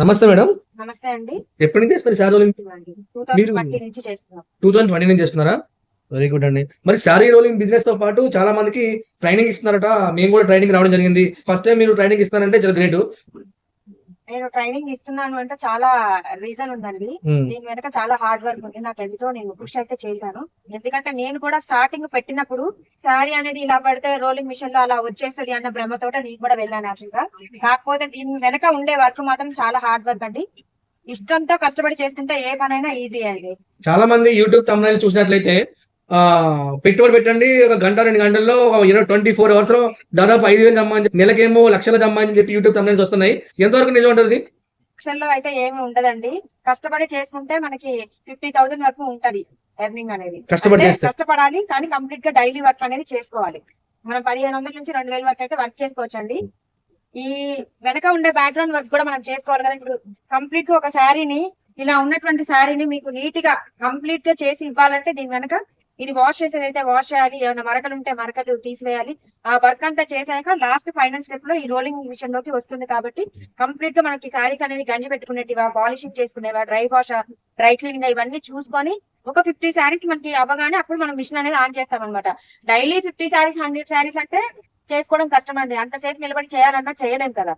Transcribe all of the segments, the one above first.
నమస్తే మేడం. నమస్తే అండి. ఎప్పటి నుంచి చేస్తారు శారీ రోలింగ్ మీరు- టూ థౌసండ్ ట్వంటీ నుంచి చేస్తున్నారా? వెరీ గుడ్ అండి. మరి శారీ రోలింగ్ బిజినెస్తో పాటు చాలా మందికి ట్రైనింగ్ ఇస్తున్నారట. మేము కూడా ట్రైనింగ్ రావడం జరిగింది. ఫస్ట్ టైం మీరు ట్రైనింగ్ ఇస్తున్నారంటే చాలా గ్రేట్ నేను ట్రైనింగ్ ఇస్తున్నాను అంటే చాలా రీజన్ ఉందండి. దీని వెనక చాలా హార్డ్ వర్క్ ఉంది. నాకు ఎందుకో నేను కృషి అయితే చేశాను. ఎందుకంటే నేను కూడా స్టార్టింగ్ పెట్టినప్పుడు శారీ అనేది ఇలా పడితే రోలింగ్ మిషన్లో అలా వచ్చేస్తుంది అన్న భ్రమతోట నేను కూడా వెళ్ళాను యాక్చువల్గా. కాకపోతే దీని వెనక ఉండే వర్క్ మాత్రం చాలా హార్డ్ వర్క్ అండి. ఇష్టంతో కష్టపడి చేసుకుంటే ఏ పనైనా ఈజీ అండి. చాలా మంది యూట్యూబ్ తమిళ చూసినట్లయితే పెట్టుబడి పెట్టండి. ఒక గంట రెండు గంటల్లో ఇరవై ట్వంటీ ఫోర్ అవర్స్లో దాదాపు ఐదు వేలు సంపాదించి నెలకేమో లక్షల సంపాదించి చెప్పి యూట్యూబ్ తమిళ వస్తున్నాయి. ఎంతవరకు నిజం ఉంటుంది లో అయితే ఏమి ఉండదండి. కష్టపడి చేసుకుంటే మనకి ఫిఫ్టీ థౌసండ్ వరకు ఉంటది ఎర్నింగ్ అనేది. కష్టపడి. కష్టపడాలి కానీ కంప్లీట్గా డైలీ వర్క్ అనేది చేసుకోవాలి. మనం పదిహేను వందల నుంచి రెండు వేల వరకు అయితే వర్క్ చేసుకోవచ్చండి. ఈ వెనక ఉండే బ్యాక్గ్రౌండ్ వర్క్ కూడా మనం చేసుకోవాలి కదా. ఇప్పుడు కంప్లీట్గా ఒక శారీని ఇలా ఉన్నటువంటి శారీని మీకు నీట్గా కంప్లీట్గా చేసి ఇవ్వాలంటే దీని వెనక ఇది వాష్ చేసేది అయితే వాష్ చేయాలి ఏమైనా మరకలు ఉంటే మరకలు తీసివేయాలి. ఆ వర్క్ అంతా చేశాక లాస్ట్ ఫైనల్ స్టెప్లో ఈ రోలింగ్ మిషన్లోకి వస్తుంది కాబట్టి కంప్లీట్గా మనకి శారీస్ అనేవి గంజి పెట్టుకునేటివా పాలిషింగ్ చేసుకునేవా డ్రై వాష్ డ్రై క్లీనింగ్ ఇవన్నీ చూసుకొని ఒక ఫిఫ్టీ శారీస్ మనకి అవ్వగానే అప్పుడు మనం మిషన్ అనేది ఆన్ చేస్తాం అనమాట daily fifty saris hundred saris అంటే చేసుకోవడం కష్టం అండి అంతసేపు నిలబడి చేయాలన్నా చేయలేం కదా.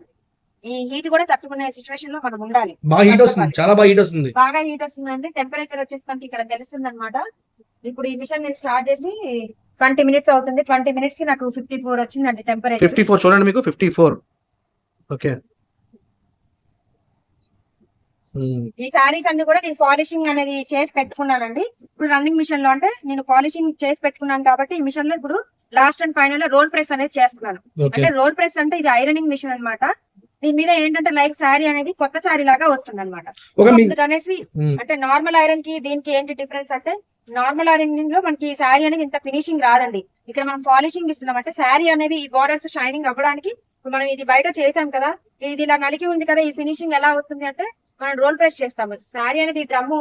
ఈ హీట్ కూడా తట్టుకునే సిచ్యువేషన్లో మనం ఉండాలి. బాగా హీట్ వస్తుంది. చాలా బాగా హీట్ వస్తుంది. బాగా హీట్ వస్తుందండి. టెంపరేచర్ వచ్చేసి మనకి ఇక్కడ తెలుస్తుంది అనమాట ఇప్పుడు ఈ మిషన్ నేను స్టార్ట్ చేసి ట్వంటీ మినిట్స్ అవుతుంది. ట్వంటీ మినిట్స్కి నాకు ఫిఫ్టీ ఫోర్ వచ్చిందండి టెంపరేచర్. ఫిఫ్టీ ఫోర్ చూడండి మీకు ఫిఫ్టీ ఫోర్. ఓకే. ఈ శారీస్ అన్ని కూడా నేను పాలిషింగ్ అనేది చేసి పెట్టుకున్నానండి. ఇప్పుడు రన్నింగ్ మిషన్లో అంటే నేను పాలిషింగ్ చేసి పెట్టుకున్నాను కాబట్టి ఈ మిషన్లో ఇప్పుడు లాస్ట్ అండ్ ఫైనల్లో రోల్ ప్రెస్ అనేది చేస్తున్నాను. అంటే రోల్ ప్రెస్ అంటే ఇది ఐరనింగ్ మిషన్ అన్నమాట. దీని మీద ఏంటంటే లైక్ శారీ అనేది కొత్త శారీ లాగా వస్తుంది అనమాట అంటే నార్మల్ ఐరన్కి దీనికి ఏంటి డిఫరెన్స్ అంటే నార్మల్ అరేంజ్మెంట్లో మనకి ఈ శారీ అనేది ఇంత ఫినిషింగ్ రాదండి. ఇక్కడ మనం పాలిషింగ్ ఇస్తున్నాం అంటే శారీ అనేది ఈ బార్డర్స్ షైనింగ్ అవ్వడానికి మనం ఇది బయట చేసాం కదా ఇది ఇలా నలిగి ఉంది కదా ఈ ఫినిషింగ్ ఎలా వస్తుంది అంటే మనం రోల్ ప్రెస్ చేస్తాము. శారీ అనేది డ్రమ్ము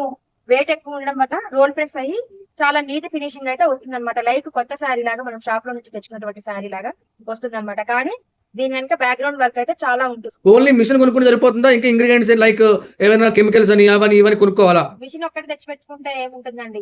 వెయిట్ ఎక్కువ ఉండడం వల్ల రోల్ ప్రెస్ అయ్యి చాలా నీట్ ఫినిషింగ్ అయితే వస్తుంది అనమాట లైక్ కొత్త శారీ లాగా మనం షాప్లో నుంచి తెచ్చుకున్నటువంటి శారీ లాగా వస్తుంది అనమాట కానీ దీని వెనక బ్యాక్గ్రౌండ్ వర్క్ అయితే చాలా ఉంటుంది. ఓన్లీ మిషన్ కొనుక్కుంటే సరిపోతుందా? ఇంకా ఇంగ్రీడియంట్స్ లైక్ ఏమైనా కెమికల్స్ అని అవని ఇవని కొనుక్కోవాలా? మిషన్ ఒక్కటి తెచ్చి పెట్టుకుంటే ఏముంటుందండి?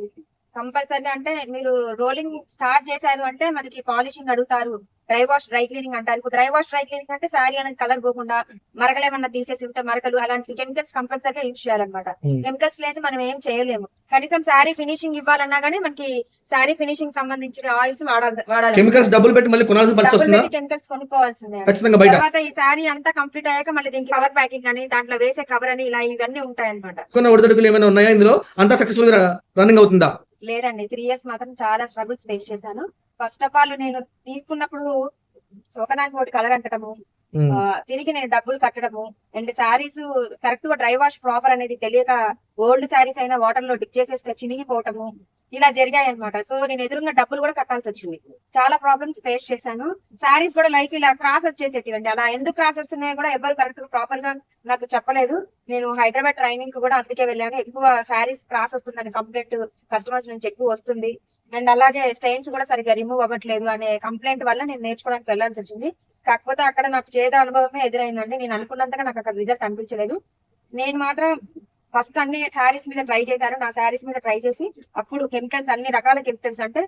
కంపల్సరీ అంటే మీరు రోలింగ్ స్టార్ట్ చేశారు అంటే మనకి పాలిషింగ్ అడుగుతారు. డ్రై వాష్ డ్రై క్లీనింగ్ అంటారు. డ్రై వాష్ డ్రై క్లీనింగ్ అంటే శారీ అనేది కలర్ పోకుండా మరకలు ఏమన్నా తీసేసి ఉంటే మరకలు అలాంటి కెమికల్స్ కంపల్సరీగా యూజ్ చేయాలన్నమాట. Hmm. కెమికల్స్ లేదు మనం ఏం చేయలేము. కనీసం శారీ ఫినిషింగ్ ఇవ్వాలన్నా గానీ మనకి శారీ ఫినిషింగ్ సంబంధించిన ఆయిల్స్ వాడాలి వాడాలి కెమికల్స్ డబ్బులు పెట్టి మళ్ళీ కొనాల్సిన పరిస్థితి వస్తుందా? కెమికల్స్ కొనుక్కోవాల్సిందే ఖచ్చితంగా బయట. తర్వాత ఈ శారీ అంతా కంప్లీట్ అయ్యాక మళ్ళీ దీనికి కవర్ ప్యాకింగ్ అని దాంట్లో వేసే కవర్ అని ఇలా ఇవన్నీ ఉంటాయి కొన్న ఒడిదొడుకులు ఏమైనా ఉన్నాయా ఇందులో? అంతా సక్సెస్ఫుల్గా రన్నింగ్ అవుతుందా? లేదండి. త్రీ ఇయర్స్ మాత్రం చాలా స్ట్రగుల్స్ ఫేస్ చేశాను. ఫస్ట్ ఆఫ్ ఆల్ నేను తీసుకున్నప్పుడు ఒకదానికి ఒకటి కలర్ అంటటము దీనికి తిరిగి నేను డబ్బులు కట్టడము అండ్ శారీస్ కరెక్ట్గా డ్రై వాష్ ప్రాపర్ అనేది తెలియక ఓల్డ్ శారీస్ అయినా వాటర్లో డిప్ చేసేస్తే చినిగిపోవటము ఇలా జరిగాయి అనమాట సో నేను ఎదురుగా డబ్బులు కూడా కట్టాల్సి వచ్చింది. చాలా ప్రాబ్లమ్స్ ఫేస్ చేశాను. శారీస్ కూడా లైక్ ఇలా క్రాస్ వచ్చేసేటివండి. అలా ఎందుకు క్రాస్ వస్తున్నాయో కూడా ఎవరు కరెక్ట్ ప్రాపర్గా నాకు చెప్పలేదు. నేను హైదరాబాద్ ట్రైనింగ్కి కూడా అందుకే వెళ్ళాను. ఎక్కువ శారీస్ క్రాస్ వస్తుందని కంప్లైంట్ కస్టమర్స్ నుంచి ఎక్కువ వస్తుంది. అండ్ అలాగే స్టైన్స్ కూడా సరిగ్గా రిమూవ్ అవ్వట్లేదు అనే కంప్లైంట్ వల్ల నేను నేర్చుకోవడానికి వెళ్ళాల్సి వచ్చింది. కాకపోతే అక్కడ నాకు చేద అనుభవమే ఎదురైందండి. నేను అనుకున్నంతగా నాకు అక్కడ రిజల్ట్ అనిపించలేదు నేను మాత్రం ఫస్ట్ అన్ని శారీస్ మీద ట్రై చేశాను. నా శారీస్ మీద ట్రై చేసి అప్పుడు కెమికల్స్ అన్ని రకాల కెమికల్స్ అంటే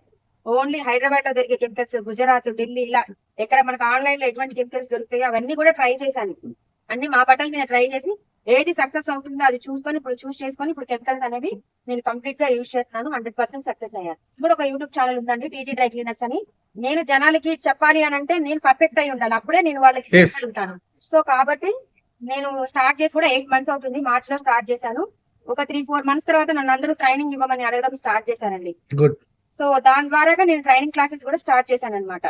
ఓన్లీ హైదరాబాద్లో దొరికే కెమికల్స్ గుజరాత్ ఢిల్లీ ఇలా ఎక్కడ మనకు ఆన్లైన్లో ఎటువంటి కెమికల్స్ దొరుకుతాయి అవన్నీ కూడా ట్రై చేశాను. అన్ని మా బట్టల మీద ట్రై చేసి ఏది సక్సెస్ అవుతుందో అది చూసుకొని ఇప్పుడు చూస్ చేసుకొని ఇప్పుడు కెమికల్స్ అనేవి నేను కంప్లీట్గా యూజ్ చేస్తున్నాను హండ్రెడ్ పర్సెంట్ సక్సెస్ అయ్యాను. ఇప్పుడు ఒక యూట్యూబ్ ఛానల్ ఉందండి టీజీ డ్రై క్లీనర్స్ అని. నేను జనాలకి చెప్పాలి అని అంటే నేను పర్ఫెక్ట్ అయి ఉండాలి అప్పుడే నేను వాళ్ళకి. చెప్పగలుగుతాను. సో కాబట్టి నేను స్టార్ట్ చేసి కూడా ఎయిట్ మంత్స్ అవుతుంది మార్చ్లో స్టార్ట్ చేశాను. ఒక త్రీ ఫోర్ మంత్స్ తర్వాత నన్ను అందరూ ట్రైనింగ్ ఇవ్వమని అడగడం స్టార్ట్ చేశానండి సో దాని ద్వారాగా నేను ట్రైనింగ్ క్లాసెస్ కూడా స్టార్ట్ చేశాను అనమాట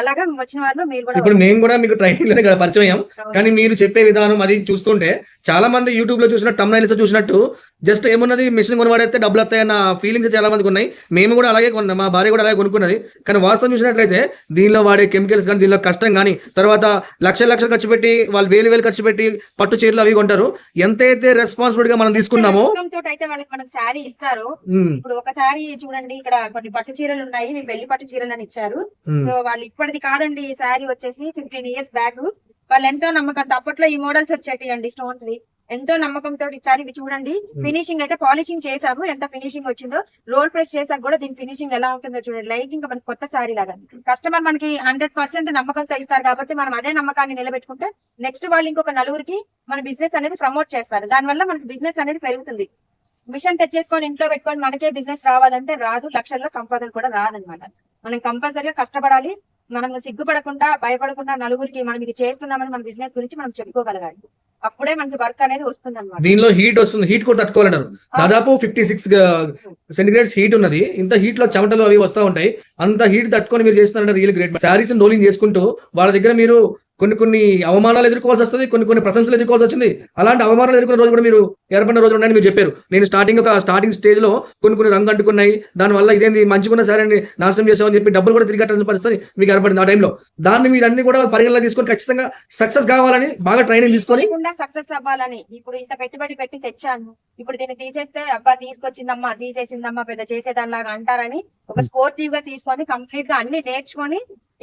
అలాగా వచ్చిన వాళ్ళు మీరు కూడా ఇప్పుడు మేము కూడా మీకు ట్రైనింగ్లోనే కదా పరిచయం. కానీ మీరు చెప్పే విధానం అది చూస్తుంటే చాలా మంది యూట్యూబ్లో చూసిన టమ్నైల్స్ చూసినట్టు జస్ట్ ఏమున్నది మిషన్ కొనవాడైతే డబ్బులు వస్తాయన్న ఫీలింగ్స్ చాలా మందికి ఉన్నాయి. మేము కూడా అలాగే కొన్నాం మా భార్య కూడా అలాగే కొనుక్కున్నది. కానీ వాస్తవం చూసినట్లయితే దీనిలో వాడే కెమికల్స్ కానీ దీనిలో కష్టం కానీ తర్వాత లక్షల లక్షలు ఖర్చు పెట్టి వాళ్ళు వేలు వేలు ఖర్చు పెట్టి పట్టు చీరలు అవి కొంటారు. ఎంతైతే రెస్పాన్సిబిలిటీ గా మనం తీసుకున్నామో అయితే వాళ్ళకి శారీ ఇస్తారు. ఇప్పుడు ఒక శారీ చూడండి ఇక్కడ కొన్ని పట్టు చీరలు ఉన్నాయి నేను పెళ్ళి పట్టు చీరలు అని ఇచ్చారు సో వాళ్ళు ఇప్పటిది కాదండి ఈ శారీ వచ్చేసి ఫిఫ్టీన్ ఇయర్స్ బ్యాక్ వాళ్ళు ఎంతో నమ్మకం అప్పట్లో ఈ మోడల్స్ వచ్చేటి అండి స్టోన్స్ వి. ఎంతో నమ్మకంతో ఇచ్చారు. ఇవి చూడండి. ఫినిషింగ్ అయితే పాలిషింగ్ చేసాము ఎంత ఫినిషింగ్ వచ్చిందో రోల్ ప్రెస్ చేసాక కూడా దీని ఫినిషింగ్ ఎలా ఉంటుందో చూడండి. లైక్ ఇంకా మనకి కొత్త సారీ లాగా. కస్టమర్ మనకి హండ్రెడ్ పర్సెంట్ నమ్మకంతో ఇస్తారు కాబట్టి మనం అదే నమ్మకాన్ని నిలబెట్టుకుంటే నెక్స్ట్ వాళ్ళు ఇంకొక నలుగురికి మన బిజినెస్ అనేది ప్రమోట్ చేస్తారు. దానివల్ల మనకి బిజినెస్ అనేది పెరుగుతుంది. మిషన్ తెచ్చేసుకొని ఇంట్లో పెట్టుకొని మనకే బిజినెస్ రావాలంటే రాదు. లక్షల్లో సంపాదన కూడా రాదనమాట. మనం కంపల్సరీగా కష్టపడాలి. మనం సిగ్గుపడకుండా భయపడకుండా నలుగురికి మనం ఇది చేస్తున్నామని మన బిజినెస్ గురించి మనం చెప్పుకోగలగాలి. అప్పుడే మనకి వర్క్ అనేది వస్తుంది అనమాట దీనిలో హీట్ వస్తుంది. హీట్ కూడా తట్టుకోవాలంటారు. దాదాపు ఫిఫ్టీ సిక్స్ సెంటిగ్రేడ్స్ హీట్ ఉన్నది. ఇంత హీట్లో చెమటలు అవి వస్తూ ఉంటాయి. అంత హీట్ తట్టుకొని మీరు చేస్తున్నారంటే రియల్ గ్రేట్ శారీస్ రోలింగ్ చేసుకుంటూ వాళ్ళ దగ్గర మీరు కొన్ని కొన్ని అవమానాలు ఎదుర్కోవాల్సి వస్తుంది కొన్ని కొన్ని ప్రశంసలు ఎదుర్కోవాల్సి వచ్చింది. అలాంటి అవమానాలు ఎదుర్కొన్న రోజు కూడా మీరు ఏర్పడిన రోజు ఉన్నాయని మీరు చెప్పారు. నేను స్టార్టింగ్ ఒక స్టార్టింగ్ స్టేజ్లో కొన్ని కొన్ని రంగు అంటుకున్నాయి. దానివల్ల ఇదేంది మంచిగున్న సరే నాశనం చేసామని చెప్పి డబ్బులు కూడా తిరిగి కట్టాల్సిన పరిస్థితి మీకు ఏర్పడింది ఆ టైంలో దాన్ని మీరు అన్ని కూడా పరిగణలో తీసుకొని ఖచ్చితంగా సక్సెస్ కావాలని బాగా ట్రైనింగ్ తీసుకొని సక్సెస్ అవ్వాలని. ఇప్పుడు ఇంత పెట్టుబడి పెట్టి తెచ్చాను. ఇప్పుడు దీన్ని తీసేస్తే అబ్బా తీసుకొచ్చిందమ్మా తీసేసిందమ్మా పెద్ద చేసేదానిలాగా అంటారని ఒక స్పోర్టివ్గా తీసుకొని కంప్లీట్గా అన్ని నేర్చుకొని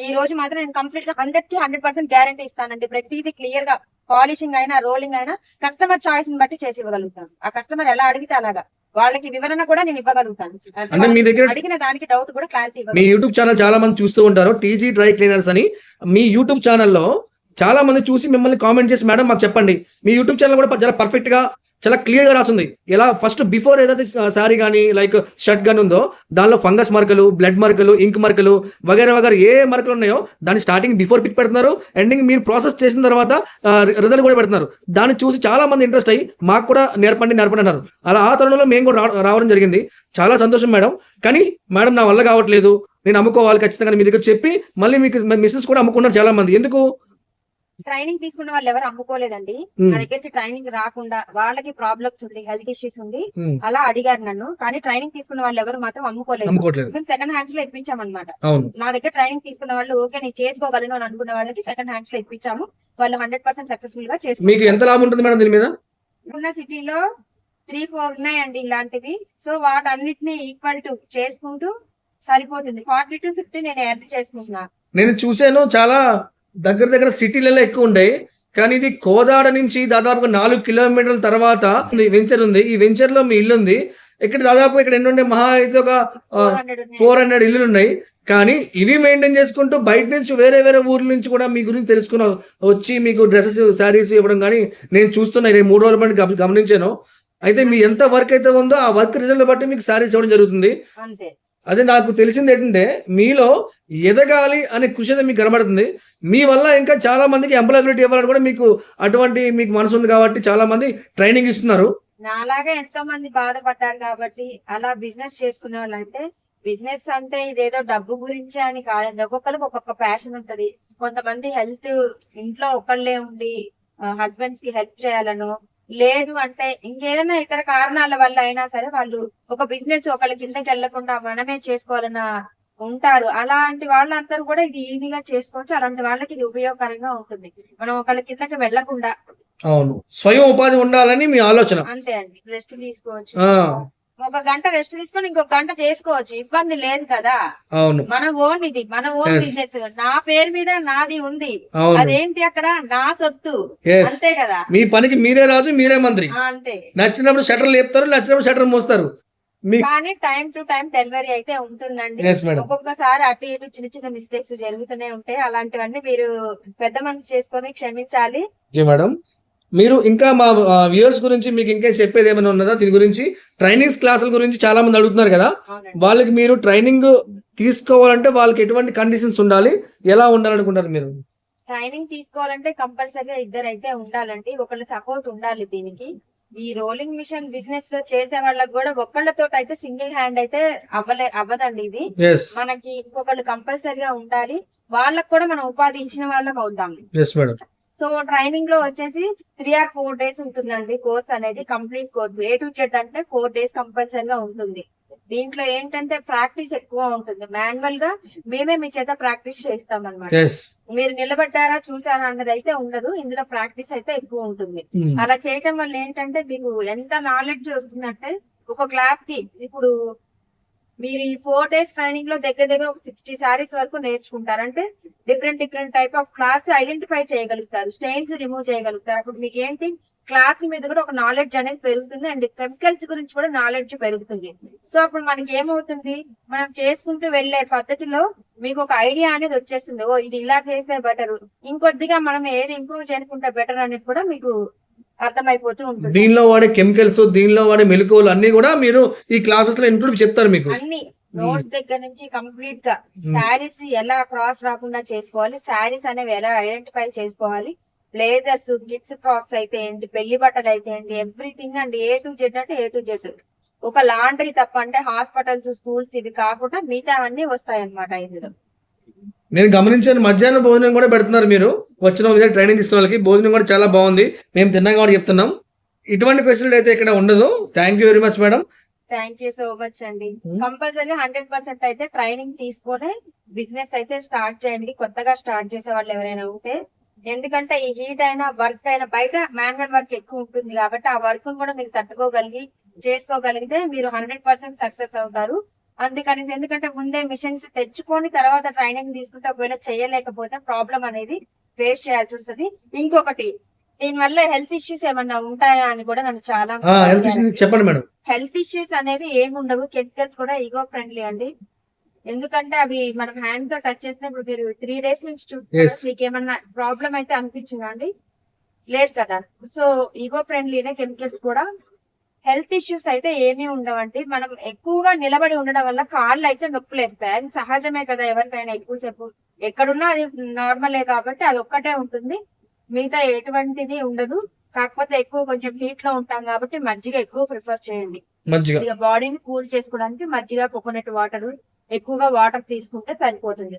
ఈ రోజు మాత్రం నేను కంప్లీట్గా హండ్రెడ్కి హండ్రెడ్ పర్సెంట్ గ్యారంటీ ఇస్తానండి. ప్రతిదీ క్లియర్గా పాలిషింగ్ అయినా రోలింగ్ అయినా కస్టమర్ చాయిస్ని బట్టి చేసి ఇవ్వగలుగుతాను. ఆ కస్టమర్ ఎలా అడిగితే అలాగా. వాళ్ళకి వివరణ కూడా నేను ఇవ్వగలుగుతాను. అంటే మీ దగ్గర అడిగిన దానికి డౌట్ కూడా క్లారిటీ మీ యూట్యూబ్ ఛానల్ చాలా మంది చూస్తూ ఉంటారు. టీజీ డ్రై క్లీనర్స్ అని. మీ యూట్యూబ్ ఛానల్లో చాలా మంది చూసి మిమ్మల్ని కామెంట్ చేసి మేడం మాకు చెప్పండి. మీ యూట్యూబ్ ఛానల్ కూడా చాలా పర్ఫెక్ట్గా చాలా క్లియర్గా రాసింది. ఎలా ఫస్ట్ బిఫోర్ ఏదైతే శారీ కానీ లైక్ షర్ట్ కానీ ఉందో దానిలో ఫంగస్ మరకలు బ్లడ్ మరకలు ఇంక్ మరకలు వగేరే వగేరే ఏ మరకలు ఉన్నాయో దాన్ని స్టార్టింగ్ బిఫోర్ పిక్ పెడుతున్నారు. ఎండింగ్ మీరు ప్రాసెస్ చేసిన తర్వాత రిజల్ట్ కూడా పెడుతున్నారు. దాన్ని చూసి చాలా మంది ఇంట్రెస్ట్ అయ్యి మాకు కూడా నేర్పండి నేర్పండి అన్నారు. అలా ఆ తరుణంలో మేము కూడా రావడం జరిగింది. చాలా సంతోషం మేడం. కానీ మేడం నా వల్ల కావట్లేదు. నేను అమ్ముకోవాలి ఖచ్చితంగా మీ దగ్గర చెప్పి మళ్ళీ మీకు మిస్సెస్ కూడా అమ్ముకున్నారు చాలా మంది. ఎందుకు? ట్రైనింగ్ తీసుకున్న వాళ్ళు ఎవరు అమ్ముకోలేదండి. నా దగ్గరికి ట్రైనింగ్ రాకుండా వాళ్ళకి ప్రాబ్లమ్స్ ఉంది హెల్త్ ఇష్యూస్ ఉంది. అలా అడిగారు నన్ను. కానీ ట్రైనింగ్ తీసుకున్న వాళ్ళు ఎవరు మాత్రం అమ్ముకోలేదు. మేము సెకండ్ హ్యాండ్స్లో ఇప్పించామన్నమాట. నా దగ్గర ట్రైనింగ్ తీసుకున్న వాళ్ళు ఓకే నేను చేసుకోగలను అని అనుకున్న వాళ్ళకి సెకండ్ హ్యాండ్స్లో ఇప్పించాము. వాళ్ళు హండ్రెడ్ పర్సెంట్ సక్సెస్ఫుల్గా మీకు చేసుకున్నారు ఎంత లాభం ఉంటుంది మేడం దీని మీద? ఉన్న సిటీలో త్రీ ఫోర్ ఉన్నాయండి ఇలాంటివి. సో వాటన్నిటిని ఈక్వల్ టు చేసుకుంటూ సరిపోతుంది. ఫార్టీ టు ఫిఫ్టీ నేను ఎర్న్ చేసుకుంటున్నా. నేను చూశాను చాలా దగ్గర దగ్గర సిటీలలో ఎక్కువ ఉంటాయి కానీ ఇది కోదాడ నుంచి దాదాపుగా నాలుగు కిలోమీటర్ల తర్వాత వెంచర్ ఉంది. ఈ వెంచర్లో మీ ఇల్లు ఉంది. ఇక్కడ దాదాపు ఇక్కడ ఎన్ని ఉండే మహా అయితే ఒక ఫోర్ హండ్రెడ్ ఇల్లులు ఉన్నాయి. కానీ ఇవి మెయింటైన్ చేసుకుంటూ బయట నుంచి వేరే వేరే ఊర్ల నుంచి కూడా మీ గురించి తెలుసుకున్న వచ్చి మీకు డ్రెస్సెస్ శారీస్ ఇవ్వడం కానీ నేను చూస్తున్నా. నేను మూడు రోజుల పాటు గమ- గమనించాను. అయితే మీ ఎంత వర్క్ అయితే ఉందో ఆ వర్క్ రిజల్ట్ బట్టి మీకు శారీస్ ఇవ్వడం జరుగుతుంది. అదే నాకు తెలిసింది ఏంటంటే మీలో ఎదగాలి అనే కృషి అయితే మీకు కనబడుతుంది. మీ వల్ల ఇంకా చాలా మందికి ఎంప్లాయబిలిటీ ఇవ్వాలని కూడా మీకు అటువంటి మీకు మనసు ఉంది కాబట్టి చాలా మంది ట్రైనింగ్ ఇస్తున్నారు. నాలాగా ఎంతో మంది బాధపడ్డారు కాబట్టి అలా బిజినెస్ చేసుకునే వాళ్ళంటే బిజినెస్ అంటే ఇదేదో డబ్బు గురించి అని కాదండి. ఒక్కొక్కరికి ఒక్కొక్క ప్యాషన్ ఉంటది. కొంతమంది హెల్త్ ఇంట్లో ఒకళ్ళే ఉండి హస్బెండ్స్కి హెల్ప్ చేయాలను లేదు అంటే ఇంకేదైనా ఇతర కారణాల వల్ల అయినా సరే వాళ్ళు ఒక బిజినెస్ ఒకళ్ళ కిందకి వెళ్ళకుండా మనమే చేసుకోవాలన్న ఉంటారు. అలాంటి వాళ్ళందరూ కూడా ఇది ఈజీగా చేసుకోవచ్చు. అలాంటి వాళ్ళకి ఇది ఉపయోగకరంగా ఉంటుంది. మనం ఒకళ్ళ కిందకి వెళ్ళకుండా అవును. స్వయం ఉపాధి ఉండాలని మీ ఆలోచన. అంతే అండి. రెస్ట్ తీసుకోవచ్చు. ఒక గంట రెస్ట్ తీసుకొని ఇంకొక గంట చేసుకోవచ్చు. ఇబ్బంది లేదు కదా. అవును. మన ఓన్ ఇది. మన ఓన్. బిజినెస్. నా పేరు మీద నాది ఉంది. అదేంటి అక్కడ? నా సొత్తు. అంతే కదా. మీ పనికి మీరే రాజు మీరే మంత్రి. అంతే. నచ్చినప్పుడు షటర్ లేపుతారు నచ్చినప్పుడు షటర్ మోస్తారు. మీ కానీ టైం టు టైం డెలివరీ అయితే ఉంటుందండి. ఒక్కొక్కసారి అటు ఇటు చిన్న చిన్న మిస్టేక్స్ జరుగుతూనే ఉంటాయి. అలాంటివన్నీ మీరు పెద్ద మంది చేసుకొని క్షమించాలి. మేడం మీరు ఇంకా మా వ్యూయర్స్ గురించి మీకు ఇంకా చెప్పేది ఏమైనా ఉన్నదా? దీని గురించి ట్రైనింగ్స్ క్లాసుల గురించి చాలా మంది అడుగుతున్నారు కదా? వాళ్ళకి మీరు ట్రైనింగ్ తీసుకోవాలంటే వాళ్ళకి ఎటువంటి కండిషన్స్ ఉండాలి? ఎలా ఉండాలనుకుంటారు మీరు? ట్రైనింగ్ తీసుకోవాలంటే కంపల్సరీగా ఇద్దరు అయితే ఉండాలండి. ఒకళ్ళ సపోర్ట్ ఉండాలి దీనికి. ఈ రోలింగ్ మిషన్ బిజినెస్లో చేసే వాళ్ళకి కూడా ఒకళ్ళతో అయితే సింగిల్ హ్యాండ్ అయితే అవ్వలే అవ్వదండి ఇది. మనకి ఇంకొకళ్ళు కంపల్సరీగా ఉండాలి. వాళ్ళకి కూడా మనం ఉపాధి ఇచ్చిన వాళ్ళం అవుతాం. సో ట్రైనింగ్లో వచ్చేసి త్రీ ఆర్ ఫోర్ డేస్ ఉంటుందండి. కోర్స్ అనేది complete course A to Z అంటే ఫోర్ డేస్ కంపల్సరీగా ఉంటుంది. దీంట్లో ఏంటంటే ప్రాక్టీస్ ఎక్కువ ఉంటుంది. మాన్యువల్గా మేమే మీ చేత ప్రాక్టీస్ చేస్తాం అనమాట మీరు నిలబడ్డారా చూసారా అన్నది అయితే ఉండదు. ఇందులో ప్రాక్టీస్ అయితే ఎక్కువ ఉంటుంది. అలా చేయటం వల్ల ఏంటంటే మీకు ఎంత నాలెడ్జ్ వస్తుందంటే ఒక క్లాప్కి ఇప్పుడు మీరు ఈ ఫోర్ డేస్ ట్రైనింగ్లో దగ్గర దగ్గర ఒక సిక్స్టీ సారీస్ వరకు నేర్చుకుంటారు. అంటే different different type of cloths identify చేయగలుగుతారు. స్టెయిన్స్ రిమూవ్ చేయగలుగుతారు. అప్పుడు మీకు ఏంటి క్లాత్ మీద కూడా ఒక నాలెడ్జ్ అనేది పెరుగుతుంది అండ్ కెమికల్స్ గురించి కూడా నాలెడ్జ్ పెరుగుతుంది. సో అప్పుడు మనకి ఏమవుతుంది మనం చేసుకుంటూ వెళ్ళే పద్ధతిలో మీకు ఒక ఐడియా అనేది వచ్చేస్తుంది. ఓ ఇది ఇలా చేస్తే బెటర్ ఇంకొద్దిగా మనం ఏది ఇంప్రూవ్ చేసుకుంటే బెటర్ అనేది కూడా మీకు అర్థమైపోతూ ఉంటుంది. దీనిలో వాడే కెమికల్స్ దీనిలో వాడే మెలకువలు అన్ని కూడా మీరు ఈ క్లాసెస్లో ఇంక్లూడ్ చెప్తారు మీకు. అన్ని నోట్స్ దగ్గర నుంచి కంప్లీట్గా. శారీస్ ఎలా క్రాస్ రాకుండా చేసుకోవాలి శారీస్ అనేవి ఎలా ఐడెంటిఫై చేసుకోవాలి బ్లేజర్స్ కిడ్స్ ఫ్రాక్స్ అయితే ఏంటి పెళ్ళి బట్టలు అయితే ఏంటి ఎవ్రీథింగ్ అండి. ఏ టు జెడ్ అంటే ఏ టు జెడ్ ఒక లాండ్రీ తప్ప అంటే హాస్పిటల్స్ స్కూల్స్ ఇవి కాకుండా మిగతా అన్ని వస్తాయి అనమాట ఇందులో. నేను గమనించాను మధ్యాహ్నం భోజనం కూడా పెడుతున్నారు మీరు. వచ్చిన వాళ్ళకి ట్రైనింగ్ తీసుకున్న వాళ్ళకి భోజనం కూడా చాలా బాగుంది. మేము తిన్నాం కాబట్టి చెప్తున్నాం. ఇటువంటి ఫెసిలిటీ అయితే ఇక్కడ ఉండదు. Thank you very much madam thank you so much అండి. కంపల్సరీ హండ్రెడ్ పర్సెంట్ అయితే ట్రైనింగ్ తీసుకొని బిజినెస్ అయితే స్టార్ట్ చేయండి. కొత్తగా స్టార్ట్ చేసే వాళ్ళు ఎవరైనా ఉంటే. ఎందుకంటే ఈ హీట్ అయినా వర్క్ అయినా బయట మాన్యువల్ వర్క్ ఎక్కువ ఉంటుంది కాబట్టి ఆ వర్క్ కూడా మీరు తట్టుకోగలిగి చేసుకోగలిగితే మీరు హండ్రెడ్ పర్సెంట్ సక్సెస్ అవుతారు. అందుకని ఎందుకంటే ముందే మిషన్స్ తెచ్చుకొని తర్వాత ట్రైనింగ్ తీసుకుంటే ఒకవేళ చేయలేకపోతే ప్రాబ్లం అనేది ఫేస్ చేయాల్సి వస్తుంది. ఇంకొకటి దీని వల్ల హెల్త్ ఇష్యూస్ ఏమన్నా ఉంటాయా అని కూడా నన్ను చాలా హెల్త్ ఇష్యూస్ చెప్పండి మేడం. హెల్త్ ఇష్యూస్ అనేవి ఏమి ఉండవు. కెమికల్స్ కూడా ఈగో ఫ్రెండ్లీ అండి. ఎందుకంటే అవి మనం హ్యాండ్తో టచ్ చేస్తే ఇప్పుడు మీరు త్రీ డేస్ నుంచి చూస్తున్నారు. మీకు ఏమన్నా ప్రాబ్లం అయితే అనిపించిందా అండి? లేదు కదా. సో ఈగో ఫ్రెండ్లీనే కెమికల్స్ కూడా హెల్త్ ఇష్యూస్ అయితే ఏమీ ఉండవండి. మనం ఎక్కువగా నిలబడి ఉండడం వల్ల కాళ్ళు అయితే నొప్పులు ఎత్తాయి అది సహజమే కదా ఎవరికైనా ఎక్కువసేపు ఎక్కడున్నా అది నార్మలే కాబట్టి అది ఒక్కటే ఉంటుంది. మిగతా ఎటువంటిది ఉండదు. కాకపోతే ఎక్కువ కొంచెం హీట్లో ఉంటాం కాబట్టి మజ్జిగ ఎక్కువ ప్రిఫర్ చేయండి. మజ్జిగ. బాడీని కూల్ చేసుకోవడానికి మజ్జిగ కోకోనట్ వాటర్ ఎక్కువగా వాటర్ తీసుకుంటే సరిపోతుంది.